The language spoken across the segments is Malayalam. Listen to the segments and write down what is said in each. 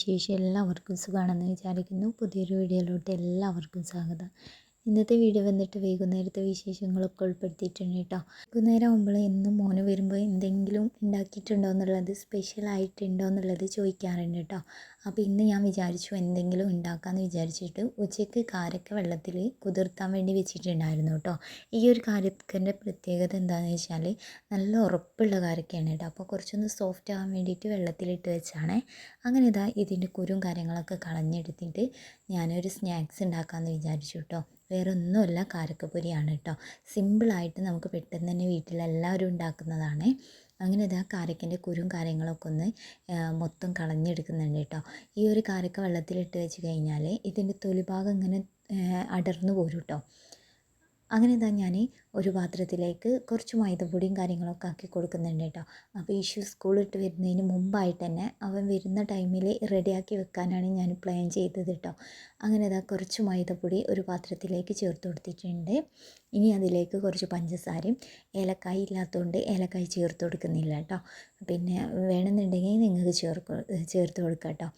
വിശേഷം എല്ലാവർക്കും സുഖമാണെന്ന് വിചാരിക്കുന്നു. പുതിയൊരു വീഡിയോയിലോട്ട് എല്ലാവർക്കും സ്വാഗതം. ഇന്നത്തെ വീഡിയോ വന്നിട്ട് വൈകുന്നേരത്തെ വിശേഷങ്ങളൊക്കെ ഉൾപ്പെടുത്തിയിട്ടുണ്ട് കേട്ടോ. വൈകുന്നേരം ആകുമ്പോൾ എന്നും മോന് വരുമ്പോൾ എന്തെങ്കിലും ഉണ്ടാക്കിയിട്ടുണ്ടോ എന്നുള്ളത് സ്പെഷ്യൽ ആയിട്ടുണ്ടോ എന്നുള്ളത് ചോദിക്കാറുണ്ട് കേട്ടോ. അപ്പോൾ ഇന്ന് ഞാൻ വിചാരിച്ചു എന്തെങ്കിലും ഉണ്ടാക്കാമെന്ന് വിചാരിച്ചിട്ട് ഉച്ചയ്ക്ക് കാരക്ക വെള്ളത്തിൽ കുതിർത്താൻ വേണ്ടി വെച്ചിട്ടുണ്ടായിരുന്നു കേട്ടോ ഈ ഒരു കാരക്കന്റെ പ്രത്യേകത എന്താണെന്ന് വെച്ചാൽ നല്ല ഉറപ്പുള്ള കാരക്കയാണ് കേട്ടോ അപ്പോൾ കുറച്ചൊന്ന് സോഫ്റ്റ് ആവാൻ വേണ്ടിയിട്ട് വെള്ളത്തിലിട്ട് വെച്ചാണ്. അങ്ങനെ ഇതാ ഇതിന്റെ കുരും കാര്യങ്ങളൊക്കെ കളഞ്ഞെടുത്തിട്ട് ഞാനൊരു സ്നാക്സ് ഉണ്ടാക്കാമെന്ന് വിചാരിച്ചു കേട്ടോ വേറെ ഒന്നുമല്ല കാരക്കപ്പൊരിയാണ് കേട്ടോ സിമ്പിളായിട്ട് നമുക്ക് പെട്ടെന്ന് തന്നെ വീട്ടിലെല്ലാവരും ഉണ്ടാക്കുന്നതാണ്. അങ്ങനെ ഇതാ കാരക്കന്റെ കുരും കാര്യങ്ങളൊക്കെ ഒന്ന് മൊത്തം കളഞ്ഞെടുക്കുന്നുണ്ട് കേട്ടോ. ഈ ഒരു കാരക്ക വെള്ളത്തിലിട്ട് വെച്ച് കഴിഞ്ഞാൽ ഇതിന്റെ തൊലിഭാഗം ഇങ്ങനെ അടർന്നു പോരും കേട്ടോ. അങ്ങനെ ഇതാ ഞാൻ ഒരു പാത്രത്തിലേക്ക് കുറച്ച് മൈദപ്പൊടിയും കാര്യങ്ങളൊക്കെ ആക്കി കൊടുക്കുന്നുണ്ട് കേട്ടോ. അപ്പോൾ സ്കൂൾ സ്കൂളിട്ട് വരുന്നതിന് മുമ്പായിട്ട് തന്നെ അവൻ വരുന്ന ടൈമിൽ റെഡിയാക്കി വെക്കാനാണ് ഞാൻ പ്ലാൻ ചെയ്തത് കേട്ടോ. അങ്ങനെ ഇതാ കുറച്ച് മൈദപ്പൊടി ഒരു പാത്രത്തിലേക്ക് ചേർത്ത് കൊടുത്തിട്ടുണ്ട്. ഇനി അതിലേക്ക് കുറച്ച് പഞ്ചസാരയും ഏലക്കായ ഇല്ലാത്തതുകൊണ്ട് ഏലക്കായ ചേർത്ത് കൊടുക്കുന്നില്ല കേട്ടോ. പിന്നെ വേണമെന്നുണ്ടെങ്കിൽ നിങ്ങൾക്ക് ചേർക്ക് ചേർത്ത് കൊടുക്കാം കേട്ടോ.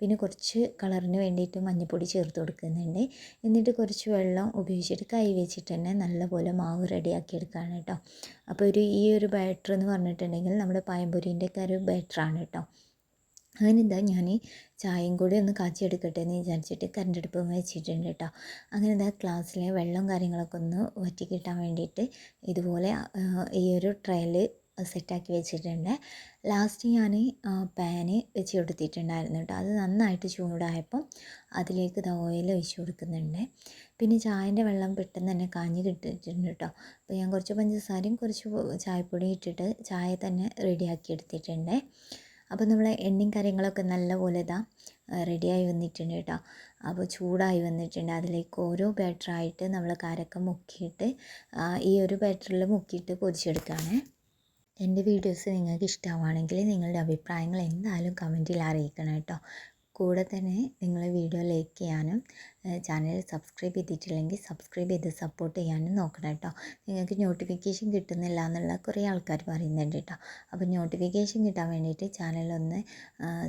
പിന്നെ കുറച്ച് കളറിന് വേണ്ടിയിട്ട് മഞ്ഞൾപ്പൊടി ചേർത്ത് കൊടുക്കുന്നുണ്ട്. എന്നിട്ട് കുറച്ച് വെള്ളം ഉപയോഗിച്ചിട്ട് കൈ വെച്ചിട്ട് തന്നെ നല്ലപോലെ മാവ് റെഡിയാക്കി എടുക്കുകയാണ് കേട്ടോ. അപ്പോൾ ഒരു ഈ ഒരു ബാറ്റർ എന്ന് പറഞ്ഞിട്ടുണ്ടെങ്കിൽ നമ്മുടെ പഴംപൊരീന്റെ ഒക്കെ ഒരു ബാറ്ററാണ് കേട്ടോ. അങ്ങനെ ഞാൻ ചായയും കൂടി ഒന്ന് കാച്ചിയെടുക്കട്ടെ എന്ന് വിചാരിച്ചിട്ട് കറണ്ട് അടുപ്പ് വെച്ചിട്ടുണ്ട് കേട്ടോ. അങ്ങനെ ഇതാ ക്ലാസ്സിലെ വെള്ളം കാര്യങ്ങളൊക്കെ ഒന്ന് വറ്റി കിട്ടാൻ വേണ്ടിയിട്ട് ഇതുപോലെ ഈ ഒരു ട്രയൽ സെറ്റാക്കി വെച്ചിട്ടുണ്ട്. ലാസ്റ്റ് ഞാൻ പാന് വെച്ച് കൊടുത്തിട്ടുണ്ടായിരുന്നു കേട്ടോ. അത് നന്നായിട്ട് ചൂടായപ്പം അതിലേക്ക് ഇത് ഓയിൽ ഒഴിച്ച് കൊടുക്കുന്നുണ്ട്. പിന്നെ ചായന്റെ വെള്ളം പെട്ടെന്ന് തന്നെ കാഞ്ഞ് കിട്ടിയിട്ടുണ്ട് കേട്ടോ. അപ്പോൾ ഞാൻ കുറച്ച് പഞ്ചസാരയും കുറച്ച് ചായപ്പൊടി ഇട്ടിട്ട് ചായ തന്നെ റെഡിയാക്കി എടുത്തിട്ടുണ്ട്. അപ്പോൾ നമ്മൾ എണ്ണയും കാര്യങ്ങളൊക്കെ നല്ലപോലെ ഇതാ റെഡിയായി വന്നിട്ടുണ്ട് കേട്ടോ. അപ്പോൾ ചൂടായി വന്നിട്ടുണ്ട്. അതിലേക്ക് ഓരോ ബാറ്ററായിട്ട് നമ്മൾ കരക്ക മുക്കിയിട്ട് ഈ ഒരു ബാറ്ററിൽ മുക്കിയിട്ട് പൊരിച്ചെടുക്കുകയാണ് എന്റെ വീഡിയോസ് നിങ്ങൾക്ക് ഇഷ്ടമാണെങ്കിൽ നിങ്ങളുടെ അഭിപ്രായങ്ങൾ എന്തായാലും കമന്റിൽ അറിയിക്കണം കേട്ടോ. കൂടെ തന്നെ നിങ്ങൾ വീഡിയോ ലൈക്ക് ചെയ്യാനും ചാനൽ സബ്സ്ക്രൈബ് ചെയ്തിട്ടില്ലെങ്കിൽ സബ്സ്ക്രൈബ് ചെയ്ത് സപ്പോർട്ട് ചെയ്യാനും നോക്കണം കേട്ടോ നിങ്ങൾക്ക് നോട്ടിഫിക്കേഷൻ കിട്ടുന്നില്ല എന്നുള്ള കുറേ ആൾക്കാർ പറയുന്നുണ്ട് കേട്ടോ അപ്പോൾ നോട്ടിഫിക്കേഷൻ കിട്ടാൻ വേണ്ടിയിട്ട് ചാനലൊന്ന്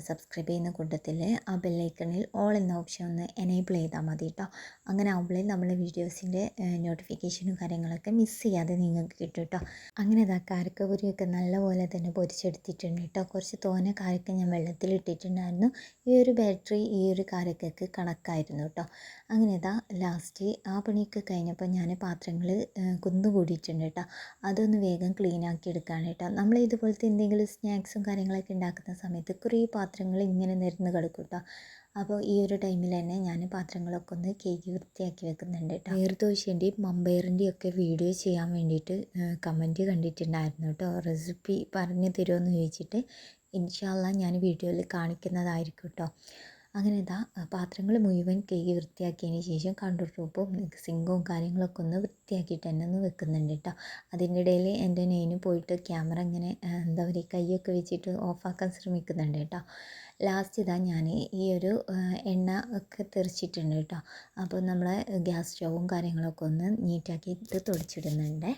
സബ്സ്ക്രൈബ് ചെയ്യുന്ന കൂട്ടത്തിൽ ആ ബെല്ലൈക്കണിൽ ഓൾ എന്ന ഓപ്ഷൻ ഒന്ന് എനേബിൾ ചെയ്താൽ മതി കേട്ടോ അങ്ങനെ ആവുമ്പോഴേ നമ്മൾ വീഡിയോസിന്റെ നോട്ടിഫിക്കേഷനും കാര്യങ്ങളൊക്കെ മിസ് ചെയ്യാതെ നിങ്ങൾക്ക് കിട്ടും കേട്ടോ അങ്ങനെ അതാ കാരക്കപുരിയൊക്കെ നല്ലപോലെ തന്നെ പൊരിച്ചെടുത്തിട്ടുണ്ട് കേട്ടോ കുറച്ച് തോനെ കാരക്ക ഞാൻ വെള്ളത്തിലിട്ടിട്ടുണ്ടായിരുന്നു. ഈ ഒരു ബാറ്ററി ഈ ഒരു കാരക്കക്ക് കണക്കായിരുന്നു കേട്ടോ അങ്ങനെ ഇതാ ലാസ്റ്റ് ആ പണിയൊക്കെ കഴിഞ്ഞപ്പോൾ ഞാൻ പാത്രങ്ങൾ കുന്നുകൂടിയിട്ടുണ്ട് കേട്ടോ അതൊന്ന് വേഗം ക്ലീൻ ആക്കി എടുക്കുകയാണ് കേട്ടോ നമ്മൾ ഇതുപോലത്തെ എന്തെങ്കിലും സ്നാക്സും കാര്യങ്ങളൊക്കെ ഉണ്ടാക്കുന്ന സമയത്ത് കുറേ പാത്രങ്ങൾ ഇങ്ങനെ നിരന്ന് കിടക്കും കേട്ടോ അപ്പോൾ ഈ ഒരു ടൈമിൽ തന്നെ ഞാൻ പാത്രങ്ങളൊക്കെ ഒന്ന് കേക്ക് വൃത്തിയാക്കി വെക്കുന്നുണ്ട് കേട്ടോ നീർദോശേന്റെയും മമ്പയറിന്റെയും ഒക്കെ വീഡിയോ ചെയ്യാൻ വേണ്ടിയിട്ട് കമന്റ് കണ്ടിട്ടുണ്ടായിരുന്നു കേട്ടോ റെസിപ്പി പറഞ്ഞു തരുമോ ചോദിച്ചിട്ട് ഇൻഷാല്ല ഞാൻ വീഡിയോയിൽ കാണിക്കുന്നതായിരിക്കും കേട്ടോ അങ്ങനെ ഇതാ പാത്രങ്ങൾ മുഴുവൻ കഴുകി വൃത്തിയാക്കിയതിന് ശേഷം കൗണ്ടർ ടോപ്പും സിങ്കും കാര്യങ്ങളൊക്കെ ഒന്ന് വൃത്തിയാക്കിയിട്ട് തന്നെ ഒന്ന് വെക്കുന്നുണ്ട് കേട്ടോ അതിന്റെ ഇടയിൽ എന്റെ നെയിന് പോയിട്ട് ക്യാമറ ഇങ്ങനെ എന്താ പറയുക കൈയൊക്കെ വെച്ചിട്ട് ഓഫാക്കാൻ ശ്രമിക്കുന്നുണ്ട് കേട്ടോ ലാസ്റ്റ് ഇതാ ഞാൻ ഈ ഒരു എണ്ണ ഒക്കെ തെറിച്ചിട്ടുണ്ട് കേട്ടോ അപ്പോൾ നമ്മളെ ഗ്യാസ് സ്റ്റൗവും കാര്യങ്ങളൊക്കെ ഒന്ന് നീറ്റാക്കി നീറ്റാക്കിയിട്ട് തുടച്ചിടുന്നുണ്ട്.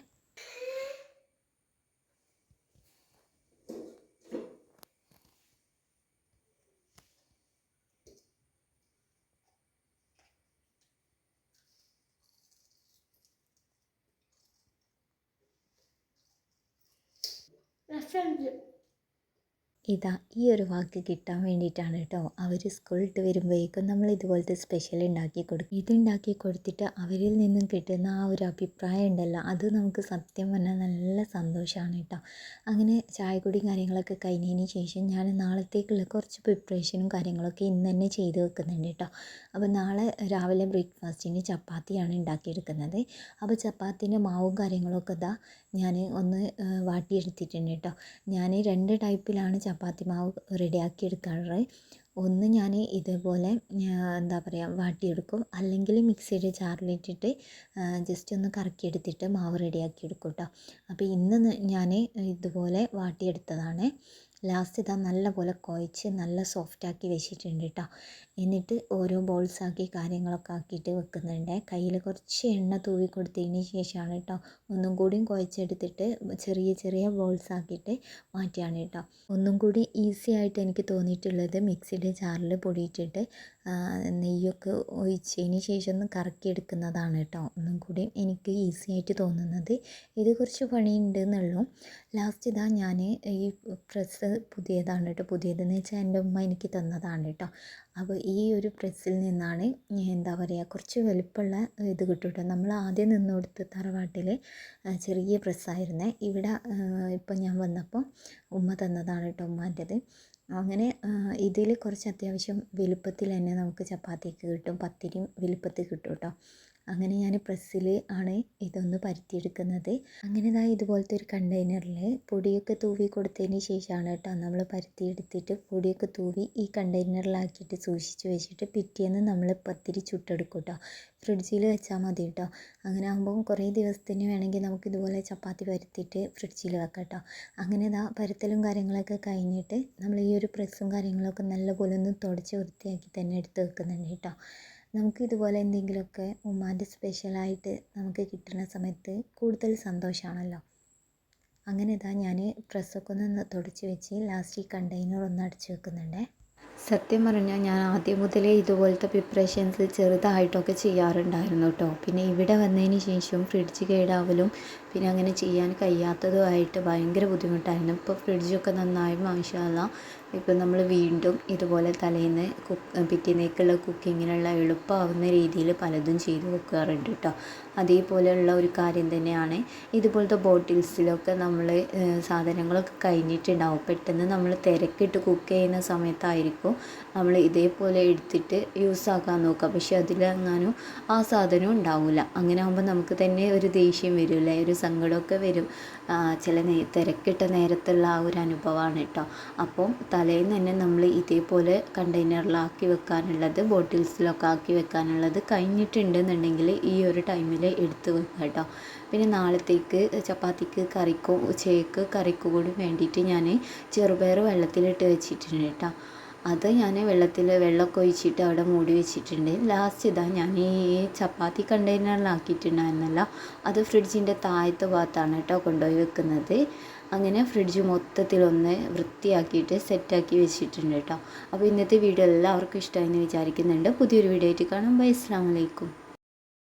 ഇതാ ഈ ഒരു വാക്ക് കിട്ടാൻ വേണ്ടിയിട്ടാണ് കേട്ടോ. അവർ സ്കൂളിട്ട് വരുമ്പോഴേക്കും നമ്മൾ ഇതുപോലത്തെ സ്പെഷ്യൽ ഉണ്ടാക്കി കൊടുക്കും. ഇതുണ്ടാക്കി കൊടുത്തിട്ട് അവരിൽ നിന്നും കിട്ടുന്ന ആ ഒരു അഭിപ്രായം ഉണ്ടല്ലോ അത് നമുക്ക് സത്യം പറഞ്ഞാൽ നല്ല സന്തോഷമാണ് കേട്ടോ. അങ്ങനെ ചായക്കുടിയും കാര്യങ്ങളൊക്കെ കഴിഞ്ഞതിന് ശേഷം ഞാൻ നാളത്തേക്കുള്ള കുറച്ച് പ്രിപ്പറേഷനും കാര്യങ്ങളൊക്കെ ഇന്ന് തന്നെ ചെയ്ത് വെക്കുന്നുണ്ട് കേട്ടോ. അപ്പോൾ നാളെ രാവിലെ ബ്രേക്ക്ഫാസ്റ്റിന് ചപ്പാത്തിയാണ് ഉണ്ടാക്കിയെടുക്കുന്നത്. അപ്പോൾ ചപ്പാത്തിന്റെ മാവും കാര്യങ്ങളൊക്കെ ഇതാ ഞാൻ ഒന്ന് വാട്ടിയെടുത്തിട്ടുണ്ട് കേട്ടോ. ഞാൻ രണ്ട് ടൈപ്പിലാണ് ചപ്പാത്തി മാവ് റെഡിയാക്കി എടുക്കാറ് ഒന്ന് ഞാൻ ഇതുപോലെ എന്താ പറയുക വാട്ടിയെടുക്കും. അല്ലെങ്കിൽ മിക്സിയുടെ ജാറിലിട്ടിട്ട് ജസ്റ്റ് ഒന്ന് കറക്കിയെടുത്തിട്ട് മാവ് റെഡിയാക്കി എടുക്കും കേട്ടോ. അപ്പോൾ ഇന്ന് ഞാൻ ഇതുപോലെ വാട്ടിയെടുത്തതാണ്. ലാസ്റ്റ് ഇതാ നല്ല പോലെ കുഴച്ച് നല്ല സോഫ്റ്റാക്കി വെച്ചിട്ടുണ്ട് കേട്ടോ എന്നിട്ട് ഓരോ ബോൾസാക്കി കാര്യങ്ങളൊക്കെ ആക്കിയിട്ട് വെക്കുന്നുണ്ട്. കയ്യിൽ കുറച്ച് എണ്ണ തൂവി കൊടുത്തതിന് ശേഷമാണ് കേട്ടോ ഒന്നും കൂടിയും കുഴച്ചെടുത്തിട്ട് ചെറിയ ചെറിയ ബോൾസ് ആക്കിയിട്ട് മാറ്റിയാണ് കേട്ടോ ഒന്നും കൂടി ഈസി ആയിട്ട് എനിക്ക് തോന്നിയിട്ടുള്ളത് മിക്സിയുടെ ജാറിൽ പൊടിയിട്ടിട്ട് നെയ്യൊക്കെ ഒഴിച്ചതിന് ശേഷം ഒന്ന് കറക്കി എടുക്കുന്നതാണ് കേട്ടോ. ഒന്നും കൂടി എനിക്ക് ഈസി ആയിട്ട് തോന്നുന്നത്. ഇത് കുറച്ച് പണിയുണ്ട് എന്നുള്ളൂ ലാസ്റ്റ് ഇതാ ഞാൻ ഈ പ്രസ് പുതിയതാണ് കേട്ടോ. പുതിയതെന്ന് വെച്ചാൽ എന്റെ ഉമ്മ എനിക്ക് തന്നതാണ് കേട്ടോ. അപ്പോൾ ഈ ഒരു പ്രസ്സിൽ നിന്നാണ് എന്താ പറയുക കുറച്ച് വലുപ്പമുള്ള ഇത് കിട്ടും കേട്ടോ. നമ്മൾ ആദ്യം നിന്ന് കൊടുത്ത് തറവാട്ടിൽ ചെറിയ പ്രസ്സായിരുന്നേ ഇവിടെ ഇപ്പം ഞാൻ വന്നപ്പോൾ ഉമ്മ തന്നതാണ് കേട്ടോ ഉമ്മാന്റെത്. അങ്ങനെ ഇതിൽ കുറച്ച് അത്യാവശ്യം വലുപ്പത്തിൽ തന്നെ നമുക്ക് ചപ്പാത്തിയൊക്കെ കിട്ടും. പത്തിരിയും വലുപ്പത്തിൽ കിട്ടും കേട്ടോ അങ്ങനെ ഞാൻ പ്രസ്സിൽ ആണ് ഇതൊന്ന് പരത്തിയെടുക്കുന്നത്. അങ്ങനെ ഇതാ ഇതുപോലത്തെ ഒരു കണ്ടെയ്നറിൽ പൊടിയൊക്കെ തൂവി കൊടുത്തതിന് ശേഷമാണ് കേട്ടോ നമ്മൾ പരത്തിയെടുത്തിട്ട് പൊടിയൊക്കെ തൂവി ഈ കണ്ടെയ്നറിലാക്കിയിട്ട് സൂക്ഷിച്ച് വെച്ചിട്ട് പിറ്റേന്ന് നമ്മൾ പത്തിരി ചുട്ടെടുക്കും കേട്ടോ. ഫ്രിഡ്ജിൽ വെച്ചാൽ മതി കേട്ടോ. അങ്ങനെ ആകുമ്പോൾ കുറേ ദിവസത്തിന് വേണമെങ്കിൽ നമുക്ക് ഇതുപോലെ ചപ്പാത്തി പരത്തിയിട്ട് ഫ്രിഡ്ജിൽ വെക്കാം കേട്ടോ. അങ്ങനെ ഇതാ പരത്തലും കാര്യങ്ങളൊക്കെ കഴിഞ്ഞിട്ട് നമ്മൾ ഈ ഒരു പ്രസ്സും കാര്യങ്ങളൊക്കെ നല്ലപോലെ ഒന്ന് തുടച്ച് വൃത്തിയാക്കി തന്നെ എടുത്ത് വെക്കുന്നുണ്ട് കേട്ടോ. നമുക്ക് ഇതുപോലെ എന്തെങ്കിലുമൊക്കെ ഉമ്മാന്റെ സ്പെഷ്യലായിട്ട് നമുക്ക് കിട്ടുന്ന സമയത്ത് കൂടുതൽ സന്തോഷമാണല്ലോ അങ്ങനെ ഇതാ ഞാൻ ഡ്രസ്സൊക്കെ ഒന്ന് തുടച്ച് വെച്ച് ലാസ്റ്റ് ഈ കണ്ടെയ്നർ ഒന്ന് അടച്ചു വെക്കുന്നുണ്ടേ. സത്യം പറഞ്ഞാൽ ഞാൻ ആദ്യം മുതലേ ഇതുപോലത്തെ പ്രിപ്പറേഷൻസ് ചെറുതായിട്ടൊക്കെ ചെയ്യാറുണ്ടായിരുന്നു കേട്ടോ പിന്നെ ഇവിടെ വന്നതിന് ശേഷം ഫ്രിഡ്ജ് കേടാവലും പിന്നെ അങ്ങനെ ചെയ്യാൻ കഴിയാത്തതുമായിട്ട് ഭയങ്കര ബുദ്ധിമുട്ടായിരുന്നു. ഇപ്പോൾ ഫ്രിഡ്ജൊക്കെ നന്നായി മാഷാല്ല ഇപ്പം നമ്മൾ വീണ്ടും ഇതുപോലെ തലേന്ന് കുക്ക് പിറ്റേന്നേക്കുള്ള കുക്കിങ്ങിനുള്ള എളുപ്പമാവുന്ന രീതിയിൽ പലതും ചെയ്തു വെക്കാറുണ്ട് കേട്ടോ. അതേപോലെയുള്ള ഒരു കാര്യം തന്നെയാണ്. ഇതുപോലത്തെ ബോട്ടിൽസിലൊക്കെ നമ്മൾ സാധനങ്ങളൊക്കെ കഴിഞ്ഞിട്ടുണ്ടാവും. പെട്ടെന്ന് നമ്മൾ തിരക്കിട്ട് കുക്ക് ചെയ്യുന്ന സമയത്തായിരിക്കും നമ്മൾ ഇതേപോലെ എടുത്തിട്ട് യൂസ് ആക്കാൻ നോക്കുക പക്ഷേ അതിലെങ്ങാനും ആ സാധനം ഉണ്ടാവില്ല അങ്ങനെ ആകുമ്പോൾ നമുക്ക് തന്നെ ഒരു ദേഷ്യം വരില്ലേ ഒരു സങ്കടമൊക്കെ വരും. ചില നേ തിരക്കിട്ട നേരത്തുള്ള ആ ഒരു അനുഭവമാണ് കേട്ടോ. അപ്പം തലേന്ന് തന്നെ നമ്മൾ ഇതേപോലെ കണ്ടെയ്നറിലാക്കി വെക്കാനുള്ളത് ബോട്ടിൽസിലൊക്കെ ആക്കി വെക്കാനുള്ളത് കഴിഞ്ഞിട്ടുണ്ടെന്നുണ്ടെങ്കിൽ ഈ ഒരു ടൈമിൽ എടുത്ത് വെക്കുക കേട്ടോ. പിന്നെ നാളത്തേക്ക് ചപ്പാത്തിക്ക് കറിക്കോ ഉച്ചയ്ക്ക് കറിക്കോ കൂടി വേണ്ടിയിട്ട് ഞാൻ ചെറുപയർ വെള്ളത്തിലിട്ട് വെച്ചിട്ടുണ്ട് കേട്ടോ. അത് ഞാൻ വെള്ളത്തിൽ വെള്ളമൊക്കെ ഒഴിച്ചിട്ട് അവിടെ മൂടി വെച്ചിട്ടുണ്ട്. ലാസ്റ്റ് ഇതാ ഞാൻ ഈ ചപ്പാത്തി കണ്ടെയ്നറിലാക്കിയിട്ടുണ്ടായിരുന്നല്ലോ അത് ഫ്രിഡ്ജിന്റെ താഴത്തെ ഭാഗത്താണ് കേട്ടോ കൊണ്ടുപോയി വെക്കുന്നത്. അങ്ങനെ ഫ്രിഡ്ജ് മൊത്തത്തിലൊന്ന് വൃത്തിയാക്കിയിട്ട് സെറ്റാക്കി വെച്ചിട്ടുണ്ട് കേട്ടോ. അപ്പോൾ ഇന്നത്തെ വീഡിയോ എല്ലാവർക്കും ഇഷ്ടമായി എന്ന് വിചാരിക്കുന്നുണ്ട്. പുതിയൊരു വീഡിയോ ആയിട്ട് കാണാം. ബൈ അസ്സാം വലൈക്കും